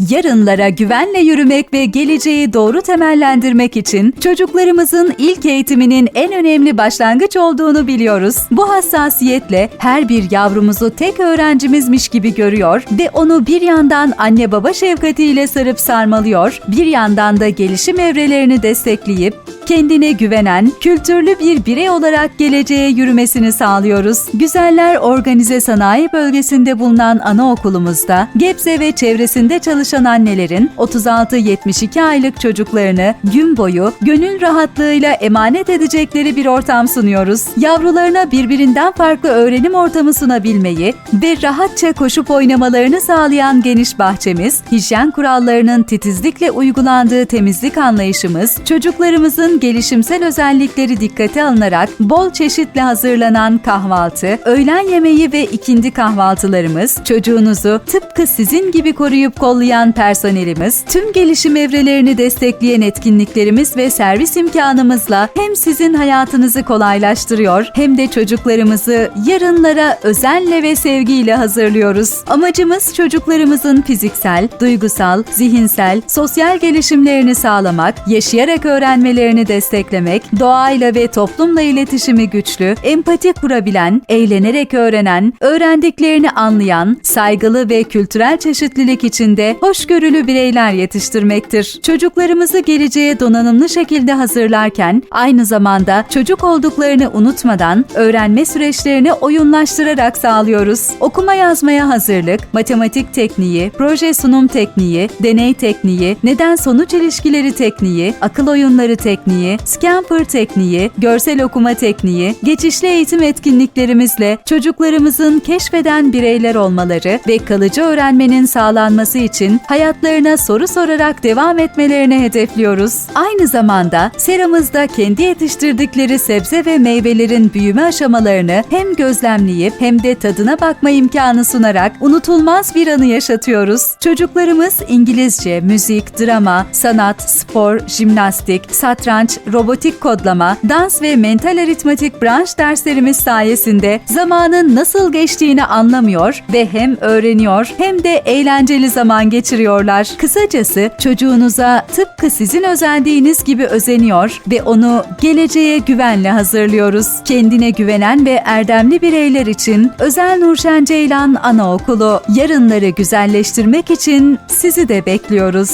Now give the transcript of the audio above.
Yarınlara güvenle yürümek ve geleceği doğru temellendirmek için çocuklarımızın ilk eğitiminin en önemli başlangıç olduğunu biliyoruz. Bu hassasiyetle her bir yavrumuzu tek öğrencimizmiş gibi görüyor ve onu bir yandan anne baba şefkatiyle sarıp sarmalıyor, bir yandan da gelişim evrelerini destekleyip kendine güvenen, kültürlü bir birey olarak geleceğe yürümesini sağlıyoruz. Güzeller Organize Sanayi Bölgesi'nde bulunan anaokulumuzda Gebze ve çevresinde çalışan annelerin 36-72 aylık çocuklarını gün boyu gönül rahatlığıyla emanet edecekleri bir ortam sunuyoruz. Yavrularına birbirinden farklı öğrenim ortamı sunabilmeyi ve rahatça koşup oynamalarını sağlayan geniş bahçemiz, hijyen kurallarının titizlikle uygulandığı temizlik anlayışımız, çocuklarımızın gelişimsel özellikleri dikkate alınarak bol çeşitle hazırlanan kahvaltı, öğlen yemeği ve ikindi kahvaltılarımız, çocuğunuzu tıpkı sizin gibi koruyup kollayan personelimiz, tüm gelişim evrelerini destekleyen etkinliklerimiz ve servis imkanımızla hem sizin hayatınızı kolaylaştırıyor hem de çocuklarımızı yarınlara özenle ve sevgiyle hazırlıyoruz. Amacımız çocuklarımızın fiziksel, duygusal, zihinsel, sosyal gelişimlerini sağlamak, yaşayarak öğrenmelerini desteklemek, doğayla ve toplumla iletişimi güçlü, empati kurabilen, eğlenerek öğrenen, öğrendiklerini anlayan, saygılı ve kültürel çeşitlilik içinde hoşgörülü bireyler yetiştirmektir. Çocuklarımızı geleceğe donanımlı şekilde hazırlarken aynı zamanda çocuk olduklarını unutmadan öğrenme süreçlerini oyunlaştırarak sağlıyoruz. Okuma yazmaya hazırlık, matematik tekniği, proje sunum tekniği, deney tekniği, neden sonuç ilişkileri tekniği, akıl oyunları tekniği, Scamper tekniği, görsel okuma tekniği, geçişli eğitim etkinliklerimizle çocuklarımızın keşfeden bireyler olmaları ve kalıcı öğrenmenin sağlanması için hayatlarına soru sorarak devam etmelerini hedefliyoruz. Aynı zamanda seramızda kendi yetiştirdikleri sebze ve meyvelerin büyüme aşamalarını hem gözlemleyip hem de tadına bakma imkanı sunarak unutulmaz bir anı yaşatıyoruz. Çocuklarımız İngilizce, müzik, drama, sanat, spor, jimnastik, satranç, robotik kodlama, dans ve mental aritmatik branş derslerimiz sayesinde zamanın nasıl geçtiğini anlamıyor ve hem öğreniyor hem de eğlenceli zaman geçiriyorlar. Kısacası çocuğunuza tıpkı sizin özendiğiniz gibi özeniyor ve onu geleceğe güvenle hazırlıyoruz. Kendine güvenen ve erdemli bireyler için Özel Nurşen Ceylan Anaokulu yarınları güzelleştirmek için sizi de bekliyoruz.